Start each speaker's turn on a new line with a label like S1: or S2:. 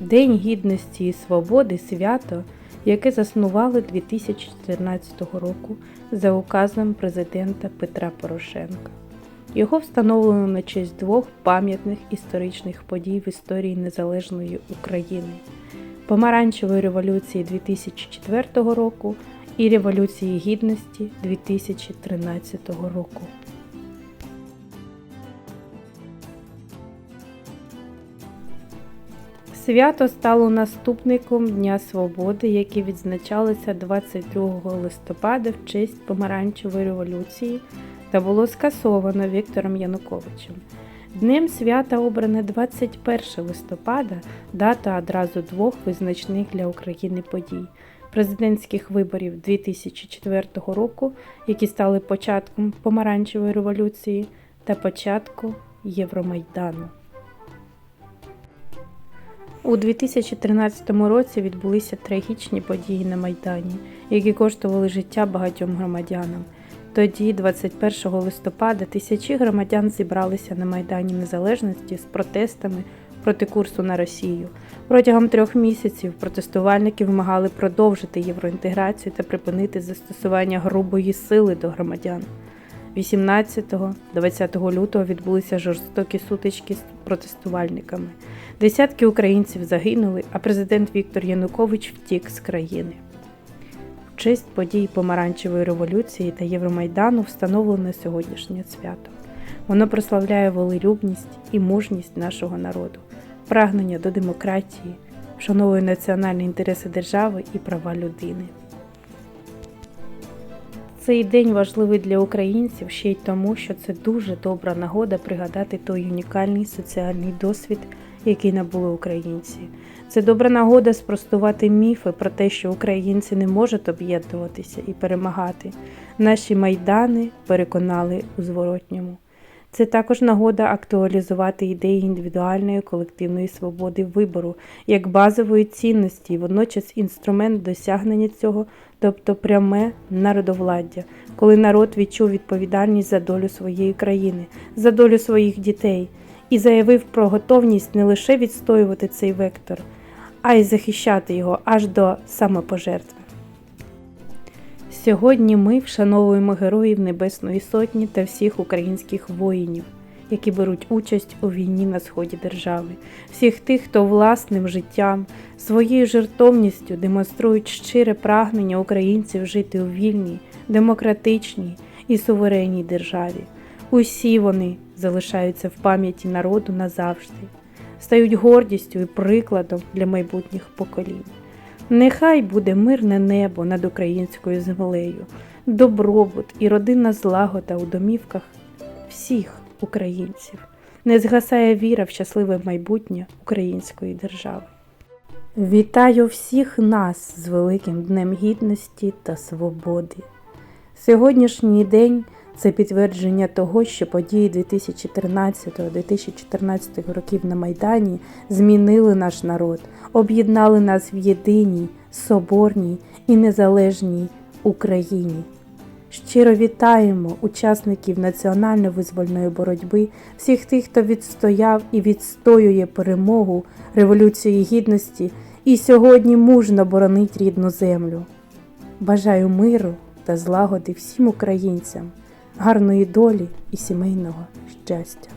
S1: День гідності і свободи свято, яке заснували 2014 року за указом президента Петра Порошенка. Його встановлено на честь двох пам'ятних історичних подій в історії незалежної України Помаранчевої революції 2004 року і Революції Гідності 2013 року. Свято стало наступником Дня Свободи, яке відзначалося 22 листопада в честь Помаранчевої революції та було скасовано Віктором Януковичем. Днем свята обране 21 листопада, дата одразу двох визначних для України подій президентських виборів 2004 року, які стали початком Помаранчевої революції, та початку Євромайдану. У 2013 році відбулися трагічні події на Майдані, які коштували життя багатьом громадянам. Тоді, 21 листопада, тисячі громадян зібралися на Майдані Незалежності з протестами проти курсу на Росію. Протягом трьох місяців протестувальники вимагали продовжити євроінтеграцію та припинити застосування грубої сили до громадян. 18-20 лютого відбулися жорстокі сутички з протестувальниками. Десятки українців загинули, а президент Віктор Янукович втік з країни. В честь подій Помаранчевої революції та Євромайдану встановлено сьогоднішнє свято. Воно прославляє волелюбність і мужність нашого народу, прагнення до демократії, вшановує національні інтереси держави і права людини. Цей день важливий для українців ще й тому, що це дуже добра нагода пригадати той унікальний соціальний досвід, який набули українці. Це добра нагода спростувати міфи про те, що українці не можуть об'єднуватися і перемагати. Наші майдани переконали у зворотньому. Це також нагода актуалізувати ідеї індивідуальної колективної свободи вибору як базової цінності, водночас інструмент досягнення цього, тобто пряме народовладдя, коли народ відчув відповідальність за долю своєї країни, за долю своїх дітей і заявив про готовність не лише відстоювати цей вектор, а й захищати його аж до самопожертви. Сьогодні ми вшановуємо героїв Небесної Сотні та всіх українських воїнів, які беруть участь у війні на сході держави, всіх тих, хто власним життям, своєю жертовністю демонструють щире прагнення українців жити у вільній, демократичній і суверенній державі. Усі вони залишаються в пам'яті народу назавжди, стають гордістю і прикладом для майбутніх поколінь. Нехай буде мирне небо над українською землею, добробут і родинна злагода у домівках всіх українців. Не згасає віра в щасливе майбутнє української держави. Вітаю всіх нас з великим Днем Гідності та Свободи. Сьогоднішній день це підтвердження того, що події 2013-2014 років на Майдані змінили наш народ, об'єднали нас в єдиній, соборній і незалежній Україні. Щиро вітаємо учасників національно-визвольної боротьби, всіх тих, хто відстояв і відстоює перемогу Революції Гідності і сьогодні мужно боронить рідну землю. Бажаю миру та злагоди всім українцям, гарної долі і сімейного щастя.